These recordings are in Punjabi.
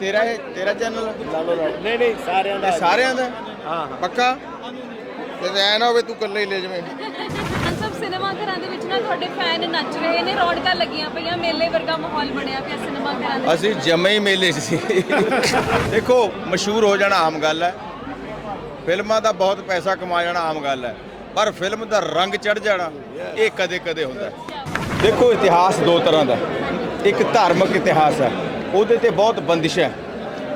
ਤੇਰਾ ਇਹ ਤੇਰਾ ਚੈਨਲ? ਨਹੀਂ ਨਹੀਂ ਸਾਰਿਆਂ ਦਾ ਸਾਰਿਆਂ ਦਾ? ਹਾਂ ਹਾਂ। ਪੱਕਾ? ਤੇ ਐ ਨਾ ਹੋਵੇ ਤੂੰ ਇਕੱਲੇ ਹੀ ਲੈ ਜਾਵੇਂ। ਸਭ ਸਿਨੇਮਾ ਘਰਾਂ ਦੇ ਵਿੱਚ ਨਾ ਤੁਹਾਡੇ ਫੈਨ ਨੱਚ ਰਹੇ ਨੇ ਰੌਣਕਾਂ ਲੱਗੀਆਂ ਪਈਆਂ ਮੇਲੇ ਵਰਗਾ ਮਾਹੌਲ ਬਣਿਆ ਪਿਆ ਸਿਨੇਮਾ ਘਰਾਂ ਦੇ ਅਸੀਂ ਜਮੇ ਹੀ ਮੇਲੇ 'ਚ ਸੀ। ਦੇਖੋ ਮਸ਼ਹੂਰ ਹੋ ਜਾਣਾ ਆਮ ਗੱਲ ਹੈ। ਫਿਲਮਾਂ ਦਾ ਬਹੁਤ ਪੈਸਾ ਕਮਾ ਜਾਣਾ ਆਮ ਗੱਲ ਹੈ। ਪਰ ਫਿਲਮ ਦਾ ਰੰਗ ਚੜ ਜਾਣਾ ਇਹ ਕਦੇ ਕਦੇ ਹੁੰਦਾ ਹੈ। ਦੇਖੋ ਇਤਿਹਾਸ ਦੋ ਤਰ੍ਹਾਂ ਦਾ ਇੱਕ ਧਾਰਮਿਕ ਇਤਿਹਾਸ ਹੈ। ਉਹਦੇ ਤੇ ਬਹੁਤ ਬੰਦਿਸ਼ ਹੈ।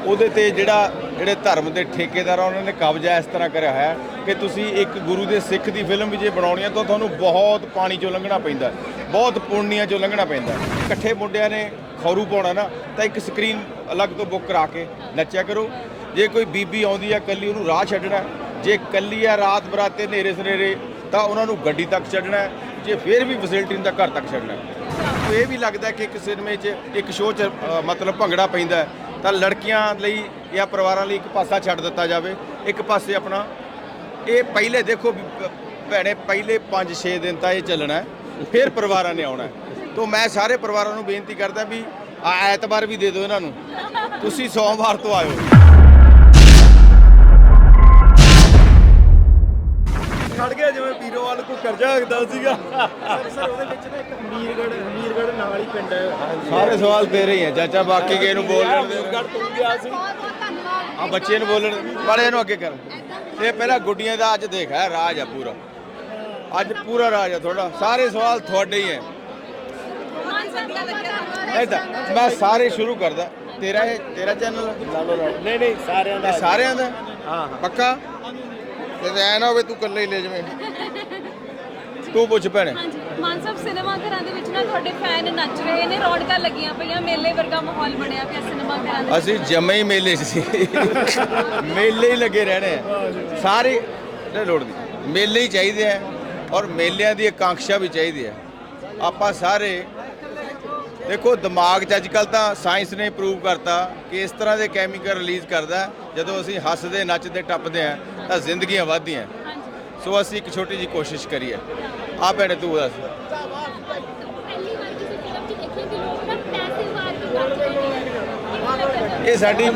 ਉਹਦੇ ਤੇ ਜਿਹੜਾ, ਜਿਹੜੇ ਧਰਮ ਦੇ ਠੇਕੇਦਾਰ ਆ, ਉਹਨਾਂ ਨੇ ਕਬਜ਼ਾ ਇਸ ਤਰ੍ਹਾਂ ਕਰਿਆ ਹੋਇਆ ਹੈ ਕਿ ਤੁਸੀਂ ਇੱਕ ਗੁਰੂ ਦੇ ਸਿੱਖ ਦੀ ਫਿਲਮ ਵੀ ਜੇ ਬਣਾਉਣੀ ਹੈ ਤਾਂ ਤੁਹਾਨੂੰ ਬਹੁਤ ਪਾਣੀ ਚੋਂ ਲੰਘਣਾ ਪੈਂਦਾ ਬਹੁਤ ਪੁੰਨੀਆਂ ਚੋਂ ਲੰਘਣਾ ਪੈਂਦਾ ਇਕੱਠੇ ਮੁੰਡਿਆਂ ਨੇ ਖੌਰੂ ਪਾਉਣਾ ਨਾ, ਤਾਂ ਇੱਕ ਸਕਰੀਨ ਅਲੱਗ ਤੋਂ ਬੁੱਕ ਕਰਾ ਕੇ ਨੱਚਿਆ ਕਰੋ। ਜੇ ਕੋਈ ਬੀਬੀ ਆਉਂਦੀ ਆ ਕੱਲੀ ਉਹਨੂੰ ਰਾਹ ਛੱਡਣਾ ਜੇ ਕੱਲੀ ਆ ਰਾਤ ਬਰਾਤੇ ਹਨੇਰੇ ਸਨੇਰੇ ਤਾਂ ਉਹਨਾਂ ਨੂੰ ਗੱਡੀ ਤੱਕ ਛੱਡਣਾ ਜੇ ਫੇਰ ਵੀ ਫੈਸਿਲਿਟੀ ਨਹੀਂ, ਤਾਂ ਘਰ ਤੱਕ ਛੱਡਣਾ ਹੈ। ਇਹ ਵੀ ਲੱਗਦਾ ਕਿ ਇੱਕ ਸਿਨੇਮੇ 'ਚ ਇੱਕ ਸ਼ੋਅ 'ਚ ਅ, ਮਤਲਬ ਭੰਗੜਾ ਪੈਂਦਾ ਹੈ, ਤਾਂ ਲੜਕੀਆਂ ਲਈ ਜਾਂ ਪਰਿਵਾਰਾਂ ਲਈ ਇੱਕ ਪਾਸਾ ਛੱਡ ਦਿੱਤਾ ਜਾਵੇ। ਇੱਕ ਪਾਸੇ ਆਪਣਾ ਇਹ ਪਹਿਲੇ ਦੇਖੋ ਵੀ ਭ- ਭੈਣੇ ਪਹਿਲੇ 5-6 ਦਿਨ ਤਾਂ ਇਹ ਚੱਲਣਾ ਹੈ ਫਿਰ ਪਰਿਵਾਰਾਂ ਨੇ ਆਉਣਾ ਹੈ। ਤੋਂ ਮੈਂ ਸਾਰੇ ਪਰਿਵਾਰਾਂ ਨੂੰ ਬੇਨਤੀ ਕਰਦਾ ਵੀ ਆ ਐਤਵਾਰ ਵੀ ਦੇ ਦਿਓ ਇਹਨਾਂ ਨੂੰ। ਤੁਸੀਂ ਸੋਮਵਾਰ ਤੋਂ ਆਇਓ। ਖੜ ਗਿਆ ਜਿਵੇਂ ਪੀਰੋਵਾਲ ਕੋ ਕਰਜ਼ਾ ਹੱਕਦਾ ਸੀਗਾ। ਸਰ ਉਹਦੇ ਵਿੱਚ ਨਾ ਇੱਕ ਹਮੀਰਗੜ ਹਮੀਰਗੜ ਨਾਲ ਹੀ ਪਿੰਡ ਹੈ। ਸਾਰੇ ਸਵਾਲ ਤੇਰੇ ਹੀ ਆ ਚਾਚਾ ਬਾਕੀ ਕਿਸੇ ਨੂੰ ਬੋਲ ਲੈਣ ਦੇ। ਹਮੀਰਗੜ ਤੋਂ ਗਿਆ ਸੀ। ਬਹੁਤ ਬਹੁਤ ਧੰਨਵਾਦ। ਆ ਬੱਚੇ ਨੂੰ ਬੋਲਣ ਵਾਲੇ ਨੂੰ ਅੱਗੇ ਕਰ। ਇਹ ਪਹਿਲਾਂ ਗੁੱਡੀਆਂ ਦਾ ਅੱਜ ਦੇਖ ਹੈ ਰਾਜ ਆ ਪੂਰਾ। ਅੱਜ ਪੂਰਾ ਰਾਜ ਆ ਤੁਹਾਡਾ। ਸਾਰੇ ਸਵਾਲ ਤੁਹਾਡੇ ਹੀ ਏਦਾਂ ਮੈਂ ਸਾਰੇ ਸ਼ੁਰੂ ਕਰਦਾ। ਤੇਰਾ ਇਹ ਤੇਰਾ ਚੈਨਲ ਨਹੀਂ ਨਹੀਂ ਸਾਰਿਆਂ ਦਾ। ਸਾਰਿਆਂ ਦਾ? ਹਾਂ ਹਾਂ। ਪੱਕਾ? ਤੇ ਐ ਨਾ ਹੋਵੇ ਤੂੰ ਇਕੱਲੇ ਹੀ ਲੈ ਜਾਵੇਂ। ਤੂੰ ਪੁੱਛ ਭੈਣੇ। ਹਾਂਜੀ ਮਾਨ ਸਾਹਿਬ ਸਿਨੇਮਾ ਘਰਾਂ ਦੇ ਵਿੱਚ ਨਾ ਤੁਹਾਡੇ ਫੈਨ ਨੱਚ ਰਹੇ ਨੇ ਰੌਣਕਾਂ ਲੱਗੀਆਂ ਪਈਆਂ ਮੇਲੇ ਵਰਗਾ ਮਾਹੌਲ ਬਣਿਆ ਪਿਆ ਸਿਨੇਮਾ ਘਰਾਂ ਦੇ ਅਸੀਂ ਜਮੇ ਹੀ ਮੇਲੇ 'ਚ ਸੀ। ਮੇਲੇ ਹੀ ਲੱਗੇ ਰਹਿਣੇ ਆ। ਸਾਰੇ ਨਹੀਂ ਲੋੜ ਨਹੀਂ ਮੇਲੇ ਹੀ ਚਾਹੀਦੇ ਆ ਔਰ ਮੇਲਿਆਂ ਦੀ ਆਕਾਂਖਸ਼ਾ ਵੀ ਚਾਹੀਦੀ ਹੈ ਆਪਾਂ ਸਾਰੇ ਦੇਖੋ ਦਿਮਾਗ 'ਚ ਅੱਜ ਕੱਲ ਤਾਂ ਸਾਇੰਸ ਨੇ ਪ੍ਰੂਵ ਕਰਤਾ ਕਿ ਇਸ ਤਰ੍ਹਾਂ ਦੇ ਕੈਮੀਕਲ ਰਿਲੀਜ਼ ਕਰਦਾ ਜਦੋਂ ਅਸੀਂ ਹੱਸਦੇ ਨੱਚਦੇ ਟੱਪਦੇ ਆ। ਤਾਂ ਜ਼ਿੰਦਗੀਆਂ ਵੱਧਦੀਆਂ। ਸੋ ਅਸੀਂ ਇੱਕ ਛੋਟੀ ਜੀ ਕੋਸ਼ਿਸ਼ ਕਰੀਏ। ਆ ਭੈਣੇ ਤੂੰ ਦੱਸ। ਇਹ ਸਾਡੀ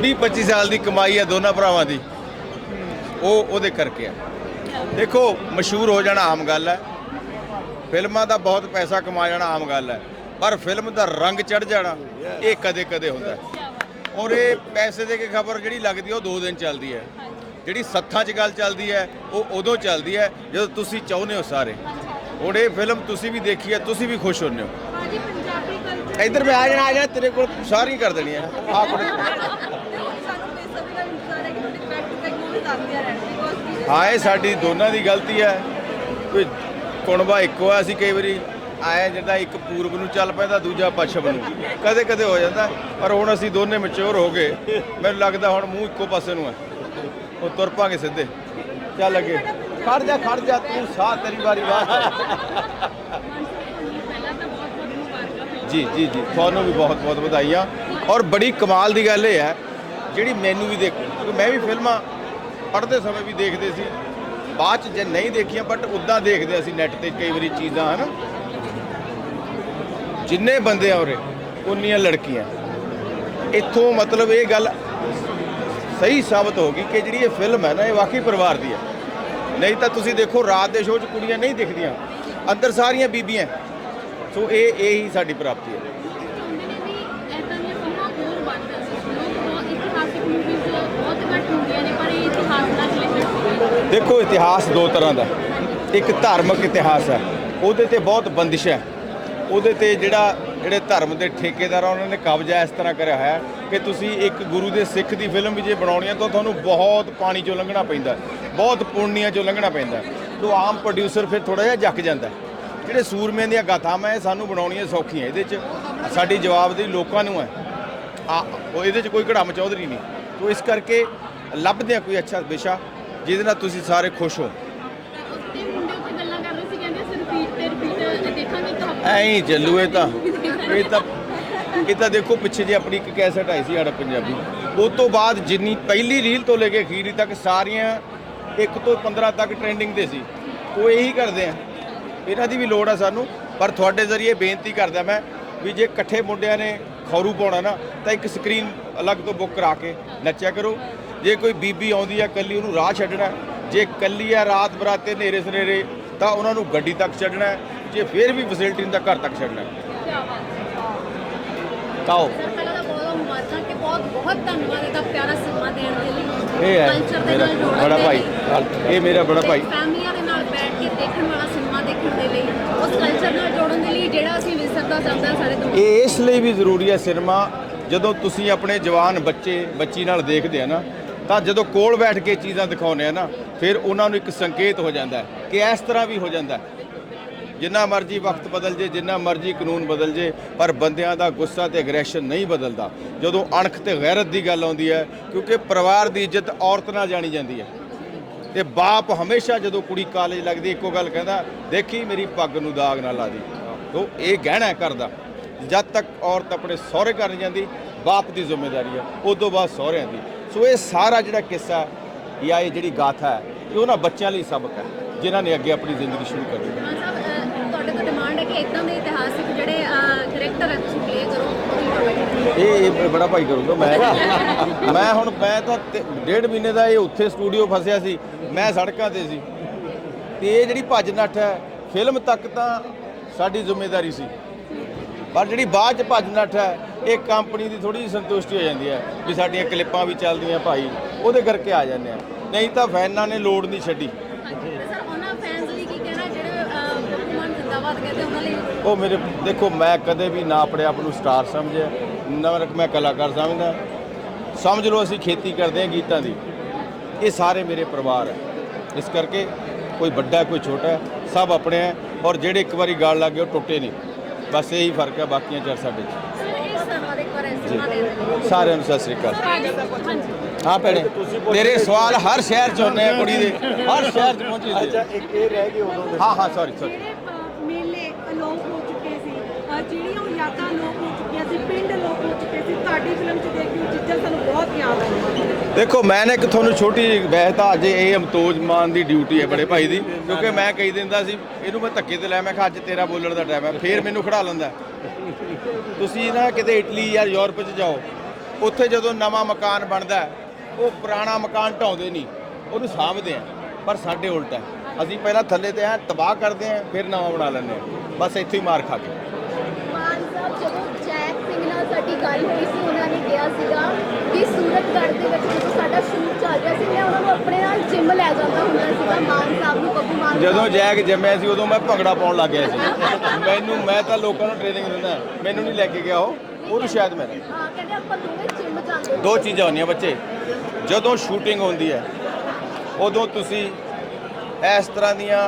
20 25 ਸਾਲ ਦੀ ਕਮਾਈ ਹੈ ਦੋਨਾਂ ਭਰਾਵਾਂ ਦੀ। ਉਹ ਉਹਦੇ ਕਰਕੇ ਆ। ਦੇਖੋ, ਮਸ਼ਹੂਰ ਹੋ ਜਾਣਾ ਆਮ ਗੱਲ ਹੈ। ਫਿਲਮਾਂ ਦਾ ਬਹੁਤ ਪੈਸਾ ਕਮਾ ਜਾਣਾ ਆਮ ਗੱਲ ਹੈ। ਪਰ ਫਿਲਮ ਦਾ ਰੰਗ ਚੜ ਜਾਣਾ, ਇਹ ਕਦੇ ਕਦੇ ਹੁੰਦਾ। ਔਰ ਇਹ ਪੈਸੇ ਦੇ ਕੇ ਖਬਰ ਜਿਹੜੀ ਲੱਗਦੀ ਹੈ ਉਹ 2 ਦਿਨ ਚੱਲਦੀ ਹੈ। ਜਿਹੜੀ ਸੱਥਾਂ 'ਚ ਗੱਲ ਚੱਲਦੀ ਹੈ ਉਹ ਉਦੋਂ ਚੱਲਦੀ ਹੈ ਜਦੋਂ ਤੁਸੀਂ ਚਾਹੁੰਦੇ ਹੋ ਸਾਰੇ। ਹੁਣ ਇਹ ਫਿਲਮ ਤੁਸੀਂ ਵੀ ਦੇਖੀ ਹੈ ਤੁਸੀਂ ਵੀ ਖੁਸ਼ ਹੁੰਦੇ ਹੋ। ਬਾਜੀ ਪੰਜਾਬੀ ਕਲਚਰ ਇੱਧਰ ਮੈਂ ਆ ਜਾਣਾ ਆ ਜਾਣਾ ਤੇਰੇ ਕੋਲ ਸਾਰੀ ਕਰ ਦੇਣੀ ਹੈ ਆ ਕੋਲ ਸਾਨੂੰ ਇਸ ਸਭ ਦਾ ਇੰਤਜ਼ਾਰ ਹੈ ਕਿ ਤੁਹਾਡੇ ਬੈਕ ਟੂ ਬੈਕ ਮੂਵੀਜ਼ ਆਉਂਦੀਆਂ ਰਹਿਣ ਬਿਕੋਜ਼ ਹਾਂ ਇਹ ਸਾਡੀ ਦੋਨਾਂ ਦੀ ਗਲਤੀ ਹੈ। ਕੋਈ ਕੁਣਬਾ ਇੱਕੋ ਆ ਅਸੀਂ ਕਈ ਵਾਰੀ ਆਇਆ ਜਿਹੜਾ ਇੱਕ ਪੂਰਬ ਨੂੰ ਚੱਲ ਪੈਂਦਾ ਦੂਜਾ ਪੱਛਮ ਨੂੰ। ਕਦੇ ਕਦੇ ਹੋ ਜਾਂਦਾ ਪਰ ਹੁਣ ਅਸੀਂ ਦੋਨੇ ਮੈਚੁਰ ਹੋ ਗਏ। ਮੈਨੂੰ ਲੱਗਦਾ ਹੁਣ ਮੂੰਹ ਇੱਕੋ ਪਾਸੇ ਨੂੰ ਹੈ। ਉਹ ਤੁਰ ਪਾਂਗੇ ਸਿੱਧੇ। ਚੱਲ ਅੱਗੇ। ਖੜ ਜਾ ਖੜ ਜਾ, ਤੂੰ ਸਾਹ ਤੇਰੀ ਵਾਰੀ ਵਾਹ। ਪਹਿਲਾਂ ਜੀ ਜੀ ਜੀ। ਤੁਹਾਨੂੰ ਵੀ ਬਹੁਤ ਬਹੁਤ ਵਧਾਈਆਂ। ਔਰ ਬੜੀ ਕਮਾਲ ਦੀ ਗੱਲ ਇਹ ਹੈ, ਜਿਹੜੀ ਮੈਨੂੰ ਵੀ ਦੇਖ ਕਿਉਂਕਿ ਮੈਂ ਵੀ ਫਿਲਮਾਂ ਪੜ੍ਹਦੇ ਸਮੇਂ ਵੀ ਦੇਖਦੇ ਸੀ। ਬਾਅਦ ਚ ਜੇ ਨਹੀਂ ਦੇਖੀਆਂ ਬਟ ਉਦਾਂ ਦੇਖਦੇ ਅਸੀਂ ਨੈਟ ਤੇ ਕਈ ਵਾਰੀ ਚੀਜ਼ਾਂ, ਹਨ। ਜਿੰਨੇ ਬੰਦੇ ਆ ਉਰੇ, ਉਨੀਆਂ ਲੜਕੀਆਂ। ਇੱਥੋਂ ਮਤਲਬ ਇਹ ਗੱਲ ਸਹੀ ਸਾਬਤ ਹੋ ਗਈ ਕਿ ਜਿਹੜੀ ਇਹ ਫਿਲਮ ਹੈ ਨਾ, ਇਹ ਵਾਕਈ ਪਰਿਵਾਰ ਦੀ ਹੈ। ਨਹੀਂ ਤਾਂ ਤੁਸੀਂ ਦੇਖੋ, ਰਾਤ ਦੇ ਸ਼ੋਅ 'ਚ ਕੁੜੀਆਂ ਨਹੀਂ ਦਿਖਦੀਆਂ। ਅੰਦਰ ਸਾਰੀਆਂ ਬੀਬੀਆਂ। ਸੋ ਇਹ ਇਹ ਹੀ ਸਾਡੀ ਪ੍ਰਾਪਤੀ ਹੈ। ਦੇਖੋ, ਇਤਿਹਾਸ ਦੋ ਤਰ੍ਹਾਂ ਦਾ। ਇੱਕ ਧਾਰਮਿਕ ਇਤਿਹਾਸ ਹੈ। ਉਹਦੇ ਤੇ ਬਹੁਤ ਬੰਦਿਸ਼ ਹੈ। ਉਹਦੇ ਤੇ ਜਿਹੜਾ, ਜਿਹੜੇ ਧਰਮ ਦੇ ਠੇਕੇਦਾਰ ਆ, ਉਹਨਾਂ ਨੇ ਕਬਜ਼ਾ ਇਸ ਤਰ੍ਹਾਂ ਕਰਿਆ ਹੋਇਆ ਹੈ ਕਿ ਤੁਸੀਂ ਇੱਕ ਗੁਰੂ ਦੇ ਸਿੱਖ ਦੀ ਫਿਲਮ ਵੀ ਜੇ ਬਣਾਉਣੀ ਹੈ ਤਾਂ ਤੁਹਾਨੂੰ ਬਹੁਤ ਪਾਣੀ ਚੋਂ ਲੰਘਣਾ ਪੈਂਦਾ ਬਹੁਤ ਪੁੰਨੀਆਂ ਚੋਂ ਲੰਘਣਾ ਪੈਂਦਾ। ਤੋ ਆਮ ਪ੍ਰੋਡਿਊਸਰ ਫਿਰ ਥੋੜਾ ਜਿਹਾ ਜੱਕ ਜਾਂਦਾ। ਜਿਹੜੇ ਸੂਰਮਿਆਂ ਦੀਆਂ ਗਾਥਾਵਾਂ ਇਹ ਸਾਨੂੰ ਬਣਾਉਣੀਆਂ ਸੌਖੀਆਂ ਇਹਦੇ 'ਚ। ਸਾਡੀ ਜਵਾਬਦੇਹੀ ਲੋਕਾਂ ਨੂੰ ਹੈ। ਆ ਉਹ ਇਹਦੇ 'ਚ ਕੋਈ ਘੜਾਮ ਚੌਧਰੀ ਨਹੀਂ। ਤੋ ਇਸ ਕਰਕੇ ਲੱਭਦੇ ਆ ਕੋਈ ਅੱਛਾ ਵਿਸ਼ਾ ਜਿਹਦੇ ਨਾਲ ਤੁਸੀਂ ਸਾਰੇ ਖੁਸ਼ ਹੋ। ਉੱਤੇ ਮੁੰਡੇ ਉੱਤੇ ਗੱਲਾਂ ਕਰ ਰਹੇ ਸੀ ਕਹਿੰਦੇ ਅਸੀਂ ਰਿਪੀਟ ਤੇ ਰਿਪੀਟ ਦੇਖਾਂਗੇ ਤਾਂ ਐਂ ਇਹ ਤਾਂ। ਇਹ ਤਾਂ ਇਹ ਤਾਂ ਦੇਖੋ ਪਿੱਛੇ ਜੇ ਆਪਣੀ ਇੱਕ ਕੈਸਟ ਆਈ ਸੀ ਸਾਡਾ ਪੰਜਾਬੀ। ਉਸ ਤੋਂ ਬਾਅਦ ਜਿੰਨੀ ਪਹਿਲੀ ਰੀਲ ਤੋਂ ਲੈ ਕੇ ਅਖੀਰੀ ਤੱਕ ਸਾਰੀਆਂ 1 ਤੋਂ 15 ਤੱਕ ਟ੍ਰੈਂਡਿੰਗ ਤੇ ਸੀ। ਉਹ ਇਹੀ ਕਰਦੇ ਆ। ਇਹਨਾਂ ਦੀ ਵੀ ਲੋੜ ਆ ਸਾਨੂੰ, ਪਰ ਤੁਹਾਡੇ ਜ਼ਰੀਏ ਬੇਨਤੀ ਕਰਦਾ ਮੈਂ ਵੀ ਜੇ ਇਕੱਠੇ ਮੁੰਡਿਆਂ ਨੇ ਖੌਰੂ ਪਾਉਣਾ ਨਾ, ਤਾਂ ਇੱਕ ਸਕਰੀਨ ਅਲੱਗ ਤੋਂ ਬੁੱਕ ਕਰਾ ਕੇ ਨੱਚਿਆ ਕਰੋ। ਜੇ ਕੋਈ ਬੀਬੀ ਆਉਂਦੀ ਆ ਕੱਲੀ ਉਹਨੂੰ ਰਾਹ ਛੱਡਣਾ ਜੇ ਕੱਲੀ ਆ ਰਾਤ ਬਰਾਤੇ ਨੇਰੇ ਸਨੇਰੇ, ਤਾਂ ਉਹਨਾਂ ਨੂੰ ਗੱਡੀ ਤੱਕ ਛੱਡਣਾ ਜੇ ਫੇਰ ਵੀ ਫੈਸਿਲਿਟੀ ਨਹੀਂ ਘਰ ਤੱਕ ਛੱਡਣਾ ਹੈ। ਕੀ ਬਾਤ ਤਾਓ ਸਰ ਪਹਿਲਾਂ ਤਾਂ ਬਹੁਤ ਬਹੁਤ ਮੁਬਾਰਕਾਂ ਕਿ ਬਹੁਤ ਬਹੁਤ ਧੰਨਵਾਦ ਇਹਦਾ ਪਿਆਰਾ ਸਮਾਂ ਦੇਣ ਦੇ ਲਈ। ਇਹ ਹੈ ਕਲਚਰ ਦੇ ਮੇਰਾ ਨਾਲ ਜੋੜਨ ਬੜਾ ਭਾਈ ਇਹ ਮੇਰਾ ਬੜਾ ਭਾਈ। ਫੈਮਲੀਆਂ ਦੇ ਨਾਲ ਬੈਠ ਕੇ ਦੇਖਣ ਵਾਲਾ ਸਿਨੇਮਾ ਦੇਖਣ ਦੇ ਲਈ ਉਸ ਕਲਚਰ ਨਾਲ ਜੋੜਨ ਦੇ ਲਈ ਜਿਹੜਾ ਅਸੀਂ ਵਿਸਰਦਾ ਜਾਂਦਾ ਹੈ ਸਾਡੇ ਇਹ ਇਸ ਲਈ ਵੀ ਜ਼ਰੂਰੀ ਹੈ ਸਿਨੇਮਾ ਜਦੋਂ ਤੁਸੀਂ ਆਪਣੇ ਜਵਾਨ ਬੱਚੇ ਬੱਚੀ ਨਾਲ ਦੇਖਦੇ ਆ ਨਾ ਤਾਂ ਜਦੋਂ ਕੋਲ ਬੈਠ ਕੇ ਚੀਜ਼ਾਂ ਦਿਖਾਉਂਦੇ ਆ ਨਾ ਫਿਰ ਉਹਨਾਂ ਨੂੰ ਇੱਕ ਸੰਕੇਤ ਹੋ ਜਾਂਦਾ ਹੈ ਕਿ ਇਸ ਤਰ੍ਹਾਂ ਵੀ ਹੋ ਜਾਂਦਾ ਹੈ। ਜਿੰਨਾ ਮਰਜ਼ੀ ਵਕਤ ਬਦਲ ਜੇ, ਜਿੰਨਾ ਮਰਜ਼ੀ ਕਾਨੂੰਨ ਬਦਲ ਜੇ, ਪਰ ਬੰਦਿਆਂ ਦਾ ਗੁੱਸਾ ਤੇ ਐਗਰੈਸ਼ਨ ਨਹੀਂ ਬਦਲਦਾ। ਜਦੋਂ ਅਣਖ ਤੇ ਗੈਰਤ ਦੀ ਗੱਲ ਆਉਂਦੀ ਹੈ, ਕਿਉਂਕਿ ਪਰਿਵਾਰ ਦੀ ਇੱਜ਼ਤ ਔਰਤ ਨਾਲ ਜਾਣੀ ਜਾਂਦੀ ਹੈ। ਤੇ ਬਾਪ ਹਮੇਸ਼ਾ ਜਦੋਂ ਕੁੜੀ ਕਾਲਜ ਲੱਗਦੀ, ਇੱਕੋ ਗੱਲ ਕਹਿੰਦਾ, ਦੇਖੀ ਮੇਰੀ ਪੱਗ ਨੂੰ ਦਾਗ ਨਾ ਲਾ ਦੀ। ਤੋ ਇਹ ਗਹਿਣਾ ਹੈ ਘਰ ਦਾ। ਜਦ ਤੱਕ ਔਰਤ ਆਪਣੇ ਸਹੁਰੇ ਘਰ ਨਹੀਂ ਜਾਂਦੀ, ਬਾਪ ਦੀ ਜ਼ਿੰਮੇਵਾਰੀ ਹੈ। ਉਦੋਂ ਬਾਅਦ ਸਹੁਰਿਆਂ ਦੀ। ਸੋ ਇਹ ਸਾਰਾ ਜਿਹੜਾ ਕਿੱਸਾ ਜਾਂ ਇਹ ਜਿਹੜੀ ਗਾਥਾ ਹੈ, ਇਹ ਉਹਨਾਂ ਬੱਚਿਆਂ ਲਈ ਸਬਕ ਹੈ, ਜਿਨ੍ਹਾਂ ਨੇ ਅੱਗੇ ਆਪਣੀ ਜ਼ਿੰਦਗੀ ਸ਼ੁਰੂ ਕਰਨੀ ਹੈ ਮਾਨ ਸਾਹਿਬ ਅਹ, ਤੁਹਾਡੇ ਤੋਂ ਡਿਮਾਂਡ ਹੈ ਕਿ ਇਦਾਂ ਦੇ ਇਤਿਹਾਸਿਕ ਜਿਹੜੇ ਕਰੈਕਟਰ ਹੈ ਤੁਸੀਂ ਪਲੇ ਕਰੋ ਉਹਦੀ ਡਿਮਾਂਡ ਇਹ ਇਹ ਬੜਾ ਭਾਈ ਕਰੂਗਾ ਮੈਂ। ਮੈਂ ਹੁਣ ਮੈਂ ਤਾਂ ਤੇ- ਡੇਢ ਮਹੀਨੇ ਦਾ ਇਹ ਉੱਥੇ ਸਟੂਡੀਓ ਫਸਿਆ ਸੀ ਮੈਂ ਸੜਕਾਂ ਤੇ ਸੀ। ਤੇ ਇਹ ਜਿਹੜੀ ਭੱਜ ਨੱਠ ਹੈ ਫਿਲਮ ਤੱਕ ਤਾਂ ਸਾਡੀ ਜ਼ਿੰਮੇਵਾਰੀ ਸੀ। ਪਰ ਜਿਹੜੀ ਬਾਅਦ ਚ ਭੱਜ ਨੱਠ ਹੈ ਇਹ ਕੰਪਨੀ ਦੀ ਥੋੜੀ ਜਿਹੀ ਸੰਤੁਸ਼ਟੀ ਹੋ ਜਾਂਦੀ ਹੈ ਵੀ ਸਾਡੀਆਂ ਕਲਿੱਪਾਂ ਵੀ ਚੱਲਦੀਆਂ ਭਾਈ ਉਹਦੇ ਕਰਕੇ ਆ ਜਾਂਦੇ ਆ ਨਹੀਂ ਤਾਂ ਫੈਨਾਂ ਨੇ ਲੋੜ ਨਹੀਂ ਛੱਡੀ। ਸਰ ਉਹਨਾਂ ਫੈਨਸ ਲਈ ਕੀ ਕਹਿਣਾ ਜਿਹੜੇ ਉਹਨਾਂ ਲਈ? ਉਹ ਮੇਰੇ ਦੇਖੋ ਮੈਂ ਕਦੇ ਵੀ ਨਾ ਆਪਣੇ ਆਪ ਨੂੰ ਸਟਾਰ ਸਮਝਿਆ ਨਾ ਮੈਂ ਕਲਾਕਾਰ ਸਮਝਦਾ। ਸਮਝ ਲਓ ਅਸੀਂ ਖੇਤੀ ਕਰਦੇ ਹਾਂ ਗੀਤਾਂ ਦੀ। ਇਹ ਸਾਰੇ ਮੇਰੇ ਪਰਿਵਾਰ ਹੈ। ਇਸ ਕਰਕੇ ਕੋਈ ਵੱਡਾ ਕੋਈ ਛੋਟਾ ਸਭ ਆਪਣੇ ਹੈ ਔਰ ਜਿਹੜੇ ਇੱਕ ਵਾਰੀ ਗਾਲ ਲੱਗ ਗਏ ਉਹ ਟੁੱਟੇ ਨਹੀਂ। ਬਸ ਇਹੀ ਫ਼ਰਕ ਹੈ ਬਾਕੀਆਂ ਚਾਰ ਸਾਡੇ 'ਚ। ਸਾਰਿਆਂ ਨੂੰ ਸਤਿ ਸ੍ਰੀ ਅਕਾਲ। ਹਾਂ ਭੈਣੇ ਤੇਰੇ ਸਵਾਲ ਹਰ ਸ਼ਹਿਰ 'ਚ ਹੁੰਦੇ ਆ ਕੁੜੀ ਦੇ। ਹਰ ਸ਼ਹਿਰ 'ਚ ਪਹੁੰਚੀ ਅੱਛਾ ਇੱਕ ਇਹ ਰਹਿ ਗਏ ਉਦੋਂ ਹਾਂ ਹਾਂ ਸੌਰੀ ਸੌਰੀ ਜਿਹੜੇ ਅ, ਮੇਲੇ ਅਲੋਪ ਹੋ ਚੁੱਕੇ ਸੀ ਅ, ਜਿਹੜੀਆਂ ਉਹ ਯਾਦਾਂ ਅਲੋਪ ਹੋ ਚੁੱਕੀਆਂ ਸੀ ਪਿੰਡ ਅਲੋਪ ਹੋ ਚੁੱਕੇ ਸੀ ਤੁਹਾਡੀ ਫਿਲਮ 'ਚ ਦੇਖੀ ਮੈਂ ਨਾ ਇੱਕ ਤੁਹਾਨੂੰ ਛੋਟੀ ਜਿਹੀ- ਵੈਸੇ ਤਾਂ ਅੱਜ ਇਹ ਅਮਤੋਜ ਮਾਨ ਦੀ ਡਿਊਟੀ ਹੈ ਬੜੇ ਭਾਈ ਦੀ ਕਿਉਂਕਿ ਮੈਂ ਕਹੀ ਦਿੰਦਾ ਸੀ ਇਹਨੂੰ ਮੈਂ ਧੱਕੇ ਤੇ ਲੈ ਮੈਂ ਕਿਹਾ ਅੱਜ ਤੇਰਾ ਬੋਲਣ ਦਾ ਟਾਈਮ ਹੈ ਫੇਰ ਮੈਨੂੰ ਖੜਾ ਲੈਂਦਾ ਤੁਸੀਂ ਨਾ ਕਿਤੇ ਇਟਲੀ ਜਾਂ ਯੂਰਪ 'ਚ ਜਾਓ ਉੱਥੇ ਜਦੋਂ ਨਵਾਂ ਮਕਾਨ ਬਣਦਾ ਉਹ ਪੁਰਾਣਾ ਮਕਾਨ ਢਾਉਂਦੇ ਨਹੀਂ ਉਹਨੂੰ ਸਾਂਭਦੇ ਆ ਪਰ ਸਾਡੇ ਉਲਟ ਹੈ। ਅਸੀਂ ਪਹਿਲਾਂ ਥੱਲੇ ਤੇ ਆ ਤਬਾਹ ਕਰਦੇ ਆ ਫਿਰ ਨਵਾਂ ਬਣਾ ਲੈਂਦੇ ਆ ਬਸ ਇੱਥੇ ਹੀ ਮਾਰ ਖਾ ਕੇ। ਮਾਨ ਸਾਹਿਬ ਜਦੋਂ ਜੈਕ ਸਿੰਘ ਨਾਲ ਸਾਡੀ ਗੱਲ ਹੋਈ ਸੀ ਉਹਨਾਂ ਕਿਹਾ ਸੀਗਾ ਕਿ ਸੂਰਤਗੜ੍ਹ ਦੇ ਵਿੱਚ ਜਦੋਂ ਸਾਡਾ ਸ਼ੂਟ ਚੱਲ ਰਿਹਾ ਸੀ ਮੈਂ ਉਹਨਾਂ ਨੂੰ ਆਪਣੇ ਨਾਲ ਜਿਮ ਲੈ ਜਾਂਦਾ ਹੁੰਦਾ ਸੀਗਾ ਮਾਨ ਸਾਹਿਬ ਨੂੰ ਬੱਬੂ ਮਾਨ ਜਦੋਂ ਜੈਕ ਜੰਮਿਆ ਸੀ ਉਦੋਂ ਮੈਂ ਭੰਗੜਾ ਪਾਉਣ ਲੱਗ ਗਿਆ ਸੀ। ਮੈਨੂੰ ਮੈਂ ਤਾਂ ਲੋਕਾਂ ਨੂੰ ਟ੍ਰੇਨਿੰਗ ਦਿੰਦਾ ਮੈਨੂੰ ਨਹੀਂ ਲੈ ਕੇ ਗਿਆ ਉਹ। ਉਹਨੂੰ ਸ਼ਾਇਦ ਮੈਂ ਹਾਂ ਕਹਿੰਦੇ ਆਪਾਂ ਦੋਵੇਂ ਜਿਮ ਜਾਂਦੇ ਦੋ ਚੀਜ਼ਾਂ ਹੁੰਦੀਆਂ ਬੱਚੇ। ਜਦੋਂ ਸ਼ੂਟਿੰਗ ਹੁੰਦੀ ਹੈ ਉਦੋਂ ਤੁਸੀਂ ਇਸ ਤਰ੍ਹਾਂ ਦੀਆਂ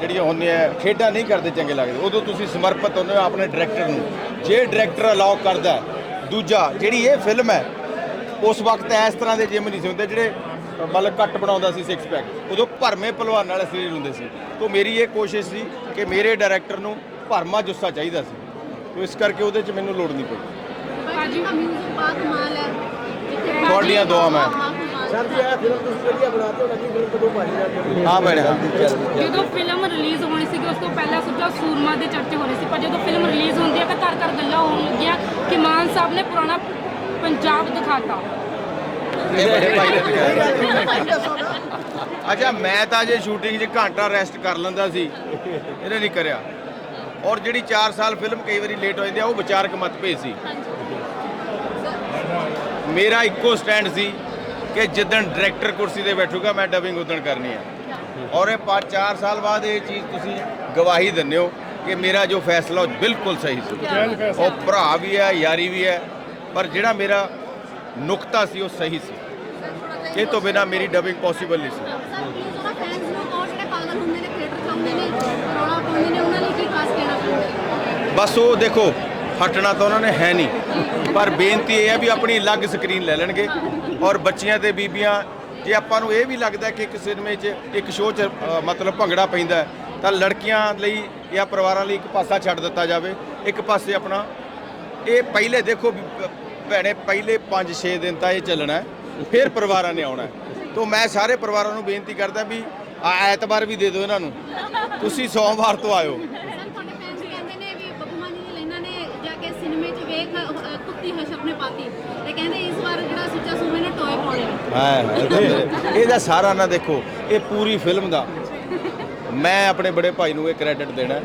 ਜਿਹੜੀਆਂ ਹੁੰਦੀਆਂ ਖੇਡਾਂ ਨਹੀਂ ਕਰਦੇ ਚੰਗੇ ਲੱਗਦੇ। ਉਦੋਂ ਤੁਸੀਂ ਸਮਰਪਿਤ ਹੁੰਦੇ ਹੋ ਆਪਣੇ ਡਾਇਰੈਕਟਰ ਨੂੰ। ਜੇ ਡਾਇਰੈਕਟਰ ਅਲਾਉ ਕਰਦਾ। ਦੂਜਾ ਜਿਹੜੀ ਇਹ ਫਿਲਮ ਹੈ ਉਸ ਵਕਤ ਇਸ ਤਰ੍ਹਾਂ ਦੇ ਜਿਮ ਨਹੀਂ ਸੀ ਹੁੰਦੇ ਜਿਹੜੇ ਮਤਲਬ ਕੱਟ ਬਣਾਉਂਦਾ ਸੀ ਸਿਕਸ ਪੈਕ ਉਦੋਂ ਭਰਮੇ ਪਹਿਲਵਾਨ ਵਾਲੇ ਸਰੀਰ ਹੁੰਦੇ ਸੀ। ਤੋਂ ਮੇਰੀ ਇਹ ਕੋਸ਼ਿਸ਼ ਸੀ ਕਿ ਮੇਰੇ ਡਾਇਰੈਕਟਰ ਨੂੰ ਭਰਮਾ ਜੁੱਸਾ ਚਾਹੀਦਾ ਸੀ। ਤੋਂ ਇਸ ਕਰਕੇ ਉਹਦੇ 'ਚ ਮੈਨੂੰ ਲੋੜ ਨਹੀਂ ਪਈ। ਬਾਜੀ ਦਾ ਮਿਊਜ਼ਿਕ ਬਾ ਕਮਾਲ ਹੈ। ਤੁਹਾਡੀਆਂ ਦੁਆਵਾਂ ਮੈਂ। ਹਾਂ, ਕਮਾਲ। ਸਰ ਜੀ ਇਹ ਫਿਲਮ ਤੁਸੀਂ ਵਧੀਆ ਬਣਾਤੇ ਹੋ ਲੱਗੀ ਫਿਲਮ ਕਦੋਂ ਪਾਣੀ ਲੱਗ। ਹਾਂ ਭੈਣੇ ਹਾਂ। ਜਦੋਂ ਫਿਲਮ ਰਿਲੀਜ਼ ਹੋਣੀ ਸੀਗੀ ਉਸ ਤੋਂ ਪਹਿਲਾਂ ਸੋਚਿਆ ਸੂਰਮਾ ਦੇ ਚਰਚੇ ਹੋਣੇ ਸੀ ਪਰ ਜਦੋਂ ਫਿਲਮ ਰਿਲੀਜ਼ ਹੁੰਦੀ ਹੈ ਤਾਂ ਘਰ ਘਰ ਗੱਲਾਂ ਹੋਣ ਲੱਗੀਆਂ। ਕਿ ਸਾਹਿਬ ਨੇ ਪੁਰਾਣਾ ਪੰਜਾਬ ਦਿਖਾਤਾ। ਅੱਛਾ, ਮੈਂ ਤਾਂ ਜੇ ਸ਼ੂਟਿੰਗ 'ਚ ਘੰਟਾ ਰੈਸਟ ਕਰ ਲੈਂਦਾ ਸੀ, ਇਹਨੇ ਨਹੀਂ ਕਰਿਆ। ਔਰ ਜਿਹੜੀ 4 ਸਾਲ ਫਿਲਮ ਕਈ ਵਾਰੀ ਲੇਟ ਹੋ ਜਾਂਦੀ ਆ, ਉਹ ਵਿਚਾਰਕ ਮਤਭੇਦ ਸੀ। ਮੇਰਾ ਇੱਕੋ ਸਟੈਂਡ ਸੀ ਕਿ ਜਿੱਦਣ ਡਾਇਰੈਕਟਰ ਕੁਰਸੀ ਤੇ ਬੈਠੂਗਾ, ਮੈਂ ਡਬਿੰਗ ਉਦਣ ਕਰਨੀ ਆ। ਔਰ ਇਹ 4 ਸਾਲ ਬਾਅਦ ਇਹ ਚੀਜ਼ ਤੁਸੀਂ ਗਵਾਹੀ ਦਿੰਦੇ ਹੋ। ਕਿ ਮੇਰਾ ਜੋ ਫੈਸਲਾ ਉਹ ਬਿਲਕੁਲ ਸਹੀ ਸੀ। ਉਹ ਭਰਾ ਵੀ ਹੈ ਯਾਰੀ ਵੀ ਹੈ ਪਰ ਜਿਹੜਾ ਮੇਰਾ ਨੁਕਤਾ ਸੀ ਉਹ ਸਹੀ ਸੀ। ਇਹ ਤੋਂ ਬਿਨਾ ਮੇਰੀ ਡਬਿੰਗ ਪੋਸੀਬਲ ਨਹੀਂ ਸੀ। ਬਸ ਉਹ ਦੇਖੋ ਹਟਣਾ ਤਾਂ ਉਹਨਾਂ ਨੇ ਹੈ ਨਹੀਂ ਪਰ ਬੇਨਤੀ ਇਹ ਹੈ ਵੀ ਆਪਣੀ ਅਲੱਗ ਸਕਰੀਨ ਲੈ ਲੈਣਗੇ ਔਰ ਬੱਚੀਆਂ ਤੇ ਬੀਬੀਆਂ ਜੇ ਆਪਾਂ ਨੂੰ ਇਹ ਵੀ ਲੱਗਦਾ ਕਿ ਇੱਕ ਸਿਨੇਮੇ 'ਚ ਇੱਕ ਸ਼ੋਅ 'ਚ ਮਤਲਬ ਭੰਗੜਾ ਪੈਂਦਾ ਤਾਂ ਲੜਕੀਆਂ ਲਈ ਜਾਂ ਪਰਿਵਾਰਾਂ ਲਈ ਇੱਕ ਪਾਸਾ ਛੱਡ ਦਿੱਤਾ ਜਾਵੇ। ਇੱਕ ਪਾਸੇ ਆਪਣਾ ਇਹ ਪਹਿਲੇ ਦੇਖੋ ਭੈਣੇ ਪਹਿਲੇ 5-6 ਦਿਨ ਤਾਂ ਇਹ ਚੱਲਣਾ ਹੈ ਫਿਰ ਪਰਿਵਾਰਾਂ ਨੇ ਆਉਣਾ ਤੋਂ ਮੈਂ ਸਾਰੇ ਪਰਿਵਾਰਾਂ ਨੂੰ ਬੇਨਤੀ ਕਰਦਾ ਵੀ ਆ ਐਤਵਾਰ ਵੀ ਦੇ ਦਿਓ ਇਹਨਾਂ ਨੂੰ। ਤੁਸੀਂ ਸੋਮਵਾਰ ਤੋਂ ਆਇਓ। ਇਹਦਾ ਸਾਰਾ ਨਾ ਦੇਖੋ ਇਹ ਪੂਰੀ ਫਿਲਮ ਦਾ। ਮੈਂ ਆਪਣੇ ਬੜੇ ਭਾਈ ਨੂੰ ਇਹ ਕ੍ਰੈਡਿਟ ਦੇਣਾ।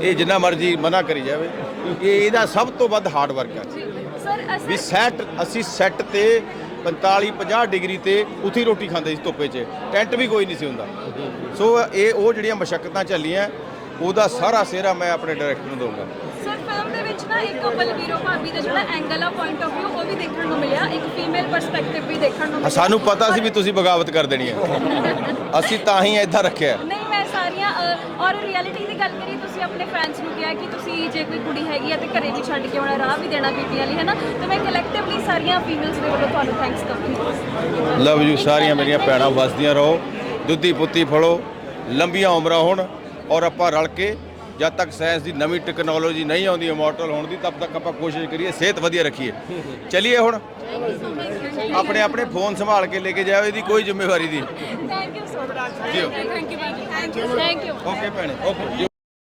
ਇਹ ਜਿੰਨਾ ਮਰਜ਼ੀ ਮਨਾ ਕਰੀ ਜਾਵੇ। ਇਹ ਇਹਦਾ ਸਭ ਤੋਂ ਵੱਧ ਹਾਰਡ ਵਰਕ ਹੈ। ਸਰ ਵੀ ਸੈੱਟ ਅਸੀਂ ਸੈੱਟ ਤੇ 45 50 ਡਿਗਰੀ ਤੇ ਉੱਥੇ ਰੋਟੀ ਖਾਂਦੇ ਸੀ ਧੁੱਪੇ 'ਚ। ਟੈਂਟ ਵੀ ਕੋਈ ਨਹੀਂ ਸੀ ਹੁੰਦਾ। ਸੋ ਇਹ ਉਹ ਜਿਹੜੀਆਂ ਮਸ਼ੱਕਤਾਂ ਚੱਲੀਆਂ ਉਹਦਾ ਸਾਰਾ ਸਿਹਰਾ ਮੈਂ ਆਪਣੇ ਡਾਇਰੈਕਟਰ ਨੂੰ ਦਊਂਗਾ। ਸਰ ਫਿਲਮ ਦੇ ਵਿੱਚ ਨਾ ਇੱਕ ਬਲਵੀਰੋ ਭਾਬੀ ਦਾ ਜਿਹੜਾ ਐਂਗਲ ਆ ਪੁਆਇੰਟ ਆਫ View ਉਹ ਵੀ ਦੇਖਣ ਨੂੰ ਮਿਲਿਆ। ਇੱਕ ਫੀਮੇਲ ਪਰਸਪੈਕਟਿਵ ਵੀ ਦੇਖਣ ਨੂੰ ਮਿਲਿਆ ਸਾਨੂੰ ਪਤਾ ਸੀ ਵੀ ਤੁਸੀਂ ਬਗਾਵਤ ਕਰ ਦੇਣੀ ਹੈ। ਅਸੀਂ ਤਾਂ ਹੀ ਏਦਾਂ ਰੱਖਿਆ। ਔਰ ਰਿਐਲਿਟੀ ਦੀ ਗੱਲ ਕਰੀ ਤੁਸੀਂ ਆਪਣੇ ਫੈਨਸ ਨੂੰ ਕਿਹਾ ਕਿ ਤੁਸੀਂ ਜੇ ਕੋਈ ਕੁੜੀ ਹੈਗੀ ਆ ਤੇ ਘਰੇ ਵੀ ਛੱਡ ਕੇ ਆਉਣਾ ਰਾਹ ਵੀ ਦੇਣਾ ਬੀਬੀਆਂ ਲਈ ਹੈ ਤੇ ਮੈਂ ਕਲੈਕਟਿਵਲੀ ਸਾਰੀਆਂ ਫੀਮੇਲਸ ਦੇ ਵੱਲੋਂ ਤੁਹਾਨੂੰ ਥੈਂਕਸ ਕਰਦੀ ਲਵ ਯੂ ਸਾਰੀਆਂ ਮੇਰੀਆਂ ਭੈਣਾਂ, ਵਸਦੀਆਂ ਰਹੋ। ਦੁੱਧੀ ਪੁੱਤੀ ਫੜੋ। ਲੰਬੀਆਂ ਉਮਰਾਂ ਹੋਣ ਔਰ ਆਪਾਂ ਰਲ ਕੇ ਜਦ ਤੱਕ ਸਾਇੰਸ ਦੀ ਨਵੀਂ ਟੈਕਨੋਲੋਜੀ ਨਹੀਂ ਆਉਂਦੀ ਇਮੋਰਟਲ ਹੋਣ ਦੀ ਤਦ ਤੱਕ ਆਪਾਂ ਕੋਸ਼ਿਸ਼ ਕਰੀਏ ਸਿਹਤ ਵਧੀਆ ਰੱਖੀਏ। ਚਲਿਏ ਹੁਣ। ਆਪਣੇ ਆਪਣੇ ਫੋਨ ਸੰਭਾਲ ਕੇ ਲੈ ਕੇ ਜਾਓ ਇਹਦੀ ਕੋਈ ਜ਼ਿੰਮੇਵਾਰੀ ਦੀ ਥੈਂਕ ਯੂ ਸੋ ਮਚ ਜਿਓ thank you thank you thank you okay ਭੈਣੇ ਓਕੇ